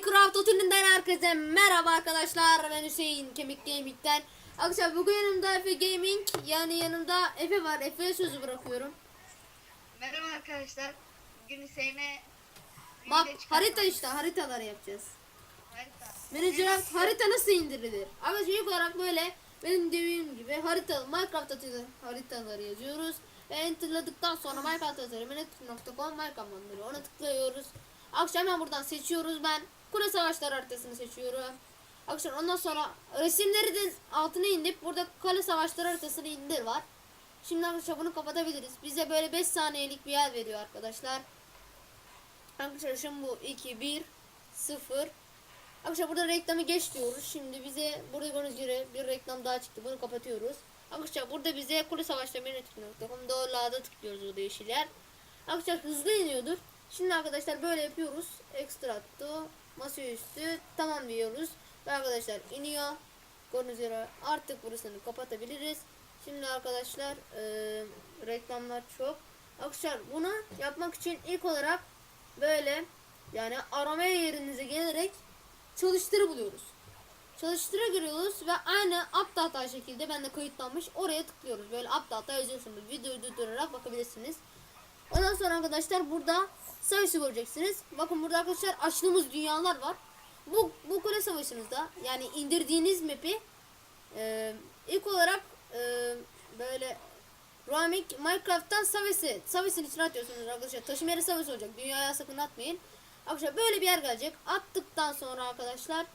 Minecraft otelinden herkese merhaba arkadaşlar. Ben Hüseyin Kemik Gaming'den. Arkadaşlar bugün yanımda Efe Gaming yani yanımda Efe var. Efe'ye sözü bırakıyorum. Merhaba arkadaşlar. Bugün Hüseyin'e Bak harita işte haritalar yapacağız. Harita. Minecraft harita nasıl indirilir? Arkadaşlar ilk olarak böyle benim dediğim gibi harita Minecraft atıyor haritaları yazıyoruz. Ve enterladıktan sonra Minecraft atıyor. Minecraft.com Minecraft. Ona tıklıyoruz. Akşam hemen buradan seçiyoruz. Ben kule savaşları haritasını seçiyorum. Akşam ondan sonra resimleri de altına indirip burada kale savaşları haritasını indir var. Şimdi arkadaşlar bunu kapatabiliriz. Bize böyle 5 saniyelik bir yer veriyor arkadaşlar. Arkadaşlar şimdi bu 2 1 0 Arkadaşlar burada reklamı geç diyoruz. Şimdi bize burada gördüğünüz gibi bir reklam daha çıktı. Bunu kapatıyoruz. Arkadaşlar burada bize kule savaşları menü.com doğrularda tıklıyoruz burada yeşil yer. Arkadaşlar hızlı iniyordur. Şimdi arkadaşlar böyle yapıyoruz. Ekstratto masaüstü tamam diyoruz. Ve arkadaşlar iniyor. Gördüğünüz artık burasını kapatabiliriz. Şimdi arkadaşlar eee, reklamlar çok. Arkadaşlar bunu yapmak için ilk olarak böyle yani aramaya yerinize gelerek çalıştırı buluyoruz. Çalıştıra giriyoruz ve aynı update şekilde ben de kayıtlanmış oraya tıklıyoruz. Böyle update yazıyorsunuz. Videoyu durdurarak bakabilirsiniz. Ondan sonra arkadaşlar burada savaşı göreceksiniz. Bakın burada arkadaşlar açtığımız dünyalar var. Bu, bu kule savaşınızda yani indirdiğiniz map'i e, ilk olarak e, böyle Ramik Minecraft'tan Saves'i Saves'in içine atıyorsunuz arkadaşlar. Taşım yeri Saves olacak. Dünyaya sakın atmayın. Arkadaşlar böyle bir yer gelecek. Attıktan sonra arkadaşlar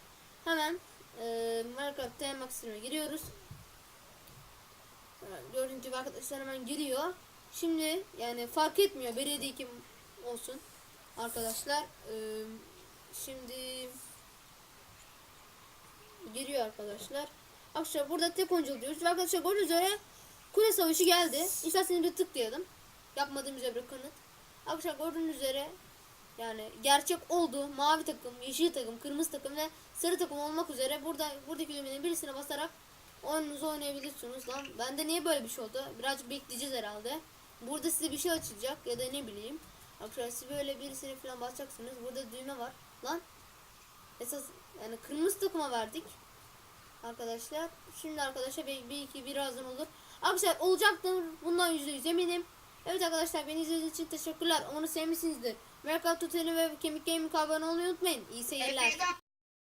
hemen e, Minecraft'ta Maximum'a giriyoruz. Gördüğünüz gibi arkadaşlar hemen giriyor. Şimdi yani fark etmiyor belediye kim olsun arkadaşlar. Şimdi giriyor arkadaşlar. Arkadaşlar burada tek oyuncu diyoruz. Arkadaşlar gördüğünüz üzere kule savaşı geldi. İsterseniz bir tıklayalım. Yapmadığımız bir kanıt. Arkadaşlar gördüğünüz üzere yani gerçek oldu. Mavi takım, yeşil takım, kırmızı takım ve sarı takım olmak üzere burada buradaki düğmenin birisine basarak oyununuzu oynayabilirsiniz lan. Bende niye böyle bir şey oldu? Birazcık bekleyeceğiz herhalde. Burada size bir şey açacak ya da ne bileyim. Arkadaşlar böyle birisine falan basacaksınız. Burada düğme var. Lan. Esas yani kırmızı takıma verdik. Arkadaşlar. Şimdi arkadaşlar bir, bir iki birazdan olur. Arkadaşlar olacaktır. Bundan yüzde yüz eminim. Evet arkadaşlar beni izlediğiniz için teşekkürler. Umarım sevmişsinizdir. Minecraft Tuteli ve Kemik Gaming abone olmayı unutmayın. İyi seyirler.